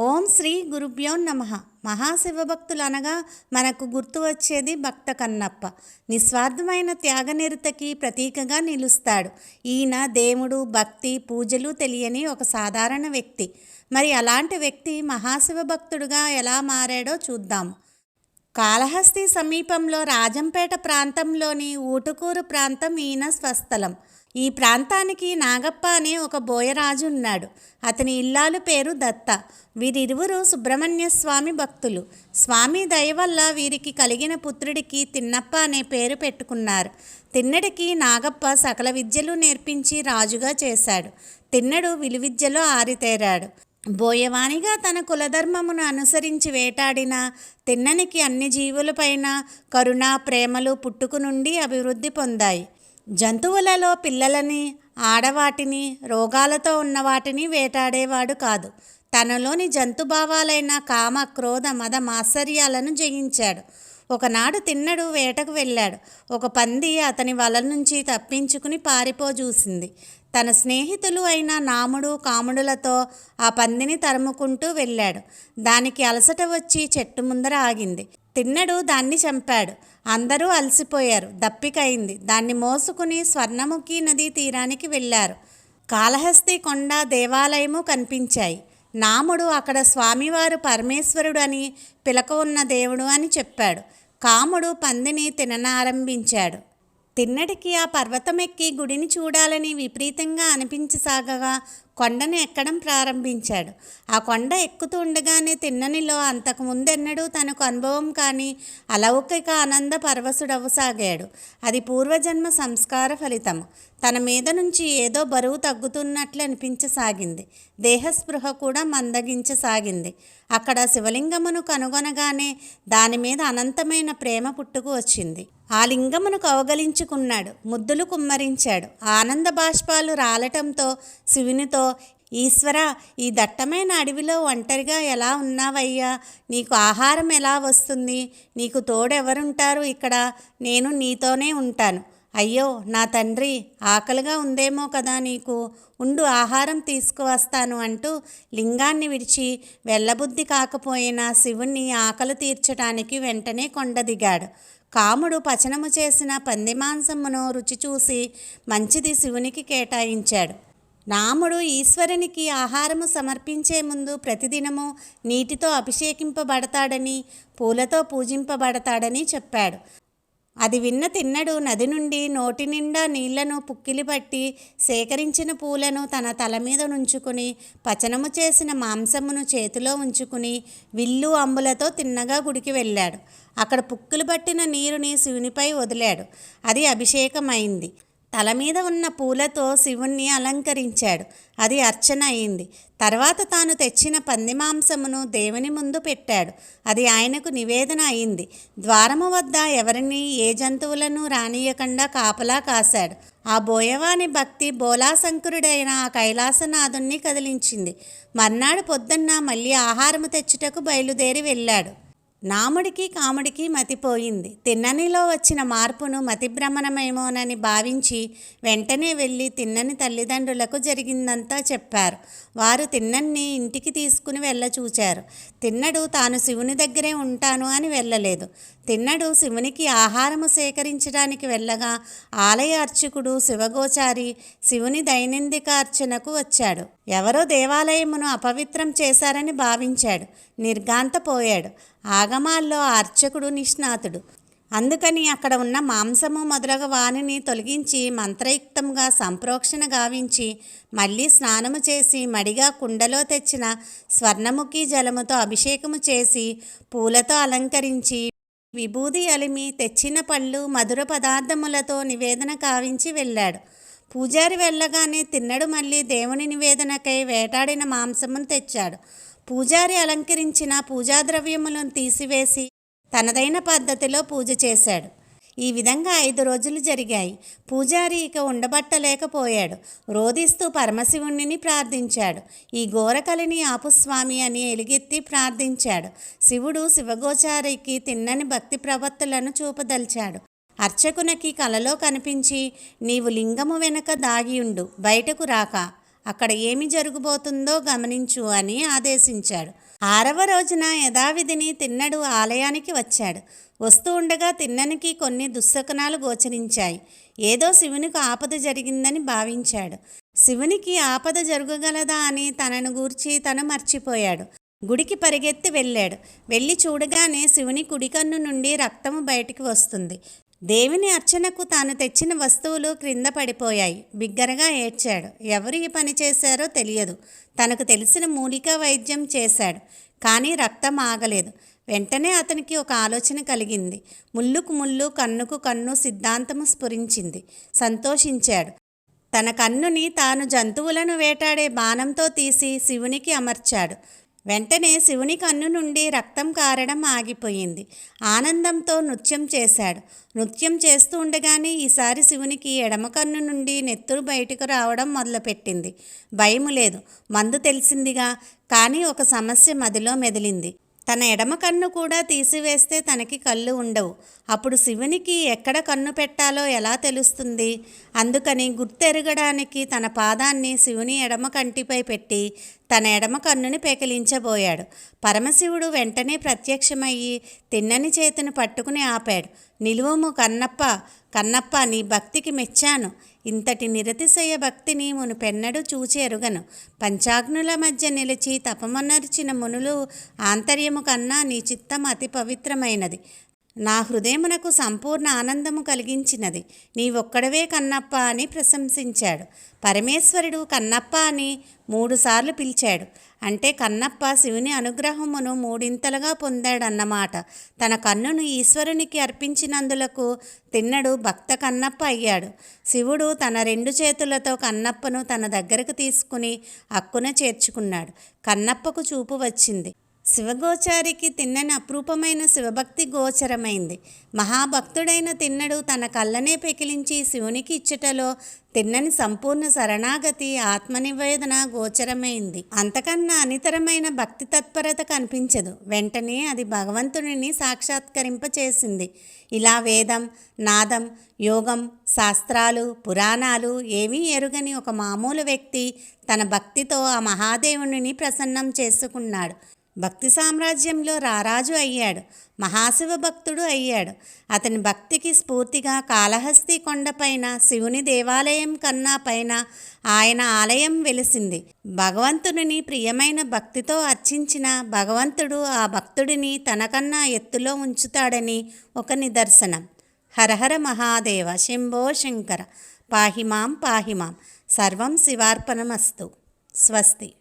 ఓం శ్రీ గురుభ్యో నమ. మహాశివభక్తులు అనగా మనకు గుర్తు వచ్చేది భక్త కన్నప్ప. నిస్వార్థమైన త్యాగనిరతకి ప్రతీకగా నిలుస్తాడు. ఈయన దేవుడు భక్తి పూజలు తెలియని ఒక సాధారణ వ్యక్తి. మరి అలాంటి వ్యక్తి మహాశివ భక్తుడుగా ఎలా మారాడో చూద్దాం. కాళహస్తి సమీపంలో రాజంపేట ప్రాంతంలోని ఊటుకూరు ప్రాంతం ఈయన స్వస్థలం. ఈ ప్రాంతానికి నాగప్ప అనే ఒక బోయరాజు ఉన్నాడు. అతని ఇల్లాలు పేరు దత్త. వీరిరువురు సుబ్రహ్మణ్య స్వామి భక్తులు. స్వామి దయ వల్ల వీరికి కలిగిన పుత్రుడికి తిన్నప్ప అనే పేరు పెట్టుకున్నారు. తిన్నడికి నాగప్ప సకల విద్యలు నేర్పించి రాజుగా చేశాడు. తిన్నడు విలువిద్యలో ఆరితేరాడు. బోయవానిగా తన కులధర్మమును అనుసరించి వేటాడిన తిన్ననికి అన్ని జీవులపైన కరుణ ప్రేమలు పుట్టుకు నుండి అభివృద్ధి పొందాయి. జంతువులలో పిల్లలని ఆడవాటిని రోగాలతో ఉన్న వాటిని వేటాడేవాడు కాదు. తనలోని జంతుభావాలైన కామ క్రోధ మద మాత్సర్యాలను జయించాడు. ఒకనాడు తిన్నడు వేటకు వెళ్ళాడు. ఒక పంది అతని వల నుంచి తప్పించుకుని పారిపోజూసింది. తన స్నేహితులు అయిన నాముడు కాముడులతో ఆ పందిని తరుముకుంటూ వెళ్ళాడు. దానికి అలసట వచ్చి చెట్టు ముందర ఆగింది. తిన్నడు దాన్ని చంపాడు. అందరూ అలసిపోయారు. దప్పికైంది. దాన్ని మోసుకుని స్వర్ణముఖి నదీ తీరానికి వెళ్ళారు. కాళహస్తి కొండ దేవాలయము కనిపించాయి. నాముడు అక్కడ స్వామివారు పరమేశ్వరుడు అని పిలక ఉన్న దేవుడు అని చెప్పాడు. కాముడు పందిని తిననారంభించాడు. తిన్నటికి ఆ పర్వతం ఎక్కి గుడిని చూడాలని విపరీతంగా అనిపించసాగగా కొండను ఎక్కడం ప్రారంభించాడు. ఆ కొండ ఎక్కుతూ ఉండగానే తిన్ననిలో అంతకు ముందెన్నడూ తనకు అనుభవం కానీ అలౌకిక ఆనంద పరవశుడవసాగాడు. అది పూర్వజన్మ సంస్కార ఫలితం తన మీద నుంచి ఏదో బరువు తగ్గుతున్నట్లు అనిపించసాగింది. దేహస్పృహ కూడా మందగించసాగింది. అక్కడ శివలింగమును కనుగొనగానే దాని మీద అనంతమైన ప్రేమ పుట్టుకు వచ్చింది. ఆ లింగమును కవగలించుకున్నాడు ముద్దులు కుమ్మరించాడు. ఆనంద బాష్పాలు రాలటంతో శివునితో ఈశ్వర ఈ దట్టమైన అడవిలో ఒంటరిగా ఎలా ఉన్నావయ్యా? నీకు ఆహారం ఎలా వస్తుంది? నీకు తోడెవరుంటారు ఇక్కడ? నేను నీతోనే ఉంటాను. అయ్యో నా తండ్రి ఆకలిగా ఉందేమో కదా నీకు. ఉండు ఆహారం తీసుకువస్తాను అంటూ లింగాన్ని విడిచి వెళ్ళబుద్ధి కాకపోయినా శివుణ్ణి ఆకలి తీర్చడానికి వెంటనే కొండ దిగాడు కాముడు పచనము చేసిన పంది మాంసమును రుచి చూసి మంచిది శివునికి కేటాయించాడు. రాముడు ఈశ్వరునికి ఆహారము సమర్పించే ముందు ప్రతిదినము నీటితో అభిషేకింపబడతాడని పూలతో పూజింపబడతాడని చెప్పాడు. అది విన్న తిన్నడు నది నుండి నోటి నిండా నీళ్ళను పుక్కిలి పట్టి సేకరించిన పూలను తన తల మీద నుంచుకుని పచనము చేసిన మాంసమును చేతిలో ఉంచుకుని విల్లు అంబులతో తిన్నగా గుడికి వెళ్ళాడు. అక్కడ పుక్కులు పట్టిన నీరుని శివునిపై వదిలాడు. అది అభిషేకమైంది. తల మీద ఉన్న పూలతో శివుణ్ణి అలంకరించాడు. అది అర్చన అయింది. తర్వాత తాను తెచ్చిన పంది మాంసమును దేవుని ముందు పెట్టాడు. అది ఆయనకు నివేదన అయింది. ద్వారము వద్ద ఎవరిని ఏ జంతువులను రానియకుండా కాపలా కాశాడు. ఆ బోయవాని భక్తి బోలాశంకరుడైన ఆ కైలాసనాథుణ్ణి కదిలించింది. మర్నాడు పొద్దున్న మళ్ళీ ఆహారము తెచ్చుటకు బయలుదేరి వెళ్ళాడు. నాముడికి కాముడికి మతిపోయింది. తిన్ననిలో వచ్చిన మార్పును మతిభ్రమణమేమోనని భావించి వెంటనే వెళ్ళి తిన్నని తల్లిదండ్రులకు జరిగిందంతా చెప్పారు. వారు తిన్నన్ని ఇంటికి తీసుకుని వెళ్ళచూచారు. తిన్నడు తాను శివుని దగ్గరే ఉంటాను అని వెళ్ళలేదు. తిన్నడు శివునికి ఆహారము సేకరించడానికి వెళ్ళగా ఆలయ అర్చకుడు శివగోచారి శివుని దైనందిక అర్చనకు వచ్చాడు. ఎవరో దేవాలయమును అపవిత్రం చేశారని భావించాడు. నిర్గాంతపోయాడు ఆగమాల్లో అర్చకుడు నిష్ణాతుడు. అందుకని అక్కడ ఉన్న మాంసము మొదలగ వానిని తొలగించి మంత్రయుక్తంగా సంప్రోక్షణ గావించి మళ్ళీ స్నానము చేసి మడిగా కుండలో తెచ్చిన స్వర్ణముఖి జలముతో అభిషేకము చేసి పూలతో అలంకరించి విభూది అలిమి తెచ్చిన పళ్ళు మధుర పదార్థములతో నివేదన కావించి వెళ్ళాడు. పూజారి వెళ్ళగానే తిన్నడు మళ్ళీ దేవుని నివేదనకై వేటాడిన మాంసమును తెచ్చాడు. పూజారి అలంకరించిన పూజా ద్రవ్యములను తీసివేసి తనదైన పద్ధతిలో పూజ చేశాడు. ఈ విధంగా ఐదు రోజులు జరిగాయి. పూజారి ఇక ఉండబట్టలేకపోయాడు. రోధిస్తూ పరమశివుణ్ణిని ప్రార్థించాడు. ఈ ఘోరకలిని ఆపుస్వామి అని ఎలుగెత్తి ప్రార్థించాడు. శివుడు శివగోచారికి తిన్నని భక్తి ప్రవత్తులను చూపదలిచాడు. అర్చకునకి కలలో కనిపించి నీవు లింగము వెనక దాగియుండు బయటకు రాక. అక్కడ ఏమి జరుగుబోతుందో గమనించు అని ఆదేశించాడు. ఆరవ రోజున యథావిధిని తిన్నడు ఆలయానికి వచ్చాడు. వస్తూ ఉండగా తిన్ననికి కొన్ని దుస్సకనాలు గోచరించాయి. ఏదో శివునికి ఆపద జరిగిందని భావించాడు. శివునికి ఆపద జరగగలదా అని తనను గూర్చి తను మర్చిపోయాడు. గుడికి పరిగెత్తి వెళ్ళాడు. వెళ్ళి చూడగానే శివుని కుడికన్ను నుండి రక్తము బయటికి వస్తుంది. దేవుని అర్చనకు తాను తెచ్చిన వస్తువులు క్రింద పడిపోయాయి. బిగ్గరగా ఏడ్చాడు. ఎవరు ఈ పని చేశారో తెలియదు. తనకు తెలిసిన మూలికా వైద్యం చేశాడు. కానీ రక్తం ఆగలేదు. వెంటనే అతనికి ఒక ఆలోచన కలిగింది. ముల్లుకు ముల్లు కన్నుకు కన్ను సిద్ధాంతము స్ఫురించింది. సంతోషించాడు. తన కన్నుని తాను జంతువులను వేటాడే బాణంతో తీసి శివునికి అమర్చాడు. వెంటనే శివుని కన్ను నుండి రక్తం కారడం ఆగిపోయింది. ఆనందంతో నృత్యం చేశాడు. నృత్యం చేస్తూ ఉండగానే ఈసారి శివునికి ఎడమ కన్ను నుండి నెత్తురు బయటకు రావడం మొదలుపెట్టింది. భయము లేదు. మందు తెలిసిందిగా కానీ ఒక సమస్య మదిలో మెదిలింది. తన ఎడమ కన్ను కూడా తీసివేస్తే తనకి కళ్ళు ఉండవు. అప్పుడు శివునికి ఎక్కడ కన్ను పెట్టాలో ఎలా తెలుస్తుంది? అందుకని గుర్తెరగడానికి తన పాదాన్ని శివుని ఎడమ కంటిపై పెట్టి తన ఎడమ కన్నుని పెకిలించబోయాడు. పరమశివుడు వెంటనే ప్రత్యక్షమయ్యి తిన్నని చేతిని పట్టుకుని ఆపాడు. నిలువము కన్నప్ప కన్నప్ప నీ భక్తికి మెచ్చాను. ఇంతటి నిరతిశయ భక్తిని మును పెన్నడు చూచెరుగను పంచాగ్నుల మధ్య నిలిచి తపమనర్చిన మునులు ఆంతర్యము కన్నా నీ చిత్తం అతి పవిత్రమైనది. నా హృదయమునకు సంపూర్ణ ఆనందము కలిగించినది. నీవొక్కడవే కన్నప్ప అని ప్రశంసించాడు. పరమేశ్వరుడు కన్నప్ప అని మూడుసార్లు పిలిచాడు. అంటే కన్నప్ప శివుని అనుగ్రహమును మూడింతలుగా పొందాడన్నమాట. తన కన్నును ఈశ్వరునికి అర్పించినందులకు తిన్నడు భక్త కన్నప్ప అయ్యాడు. శివుడు తన రెండు చేతులతో కన్నప్పను తన దగ్గరకు తీసుకుని అక్కున చేర్చుకున్నాడు. కన్నప్పకు చూపు వచ్చింది. శివగోచారికి తిన్నని అపురూపమైన శివభక్తి గోచరమైంది. మహాభక్తుడైన తిన్నడు తన కళ్ళనే పెకిలించి శివునికి ఇచ్చుటలో తిన్నని సంపూర్ణ శరణాగతి ఆత్మనివేదన గోచరమైంది. అంతకన్నా అనితరమైన భక్తి తత్పరత కనిపించదు. వెంటనే అది భగవంతుడిని సాక్షాత్కరింపచేసింది. ఇలా వేదం నాదం యోగం శాస్త్రాలు పురాణాలు ఏమీ ఎరుగని ఒక మామూలు వ్యక్తి తన భక్తితో ఆ మహాదేవుని ప్రసన్నం చేసుకున్నాడు. భక్తి సామ్రాజ్యంలో రారాజు అయ్యాడు. మహాశివ భక్తుడు అయ్యాడు. అతని భక్తికి స్ఫూర్తిగా కాళహస్తి కొండపైన శివుని దేవాలయం కన్నా పైన ఆయన ఆలయం వెలిసింది. భగవంతుడిని ప్రియమైన భక్తితో అర్చించిన భగవంతుడు ఆ భక్తుడిని తనకన్నా ఎత్తులో ఉంచుతాడని ఒక నిదర్శనం. హరహర మహాదేవ శంభో శంకర పాహిమాం పాహిమాం. సర్వం శివార్పణమస్తు. స్వస్తి.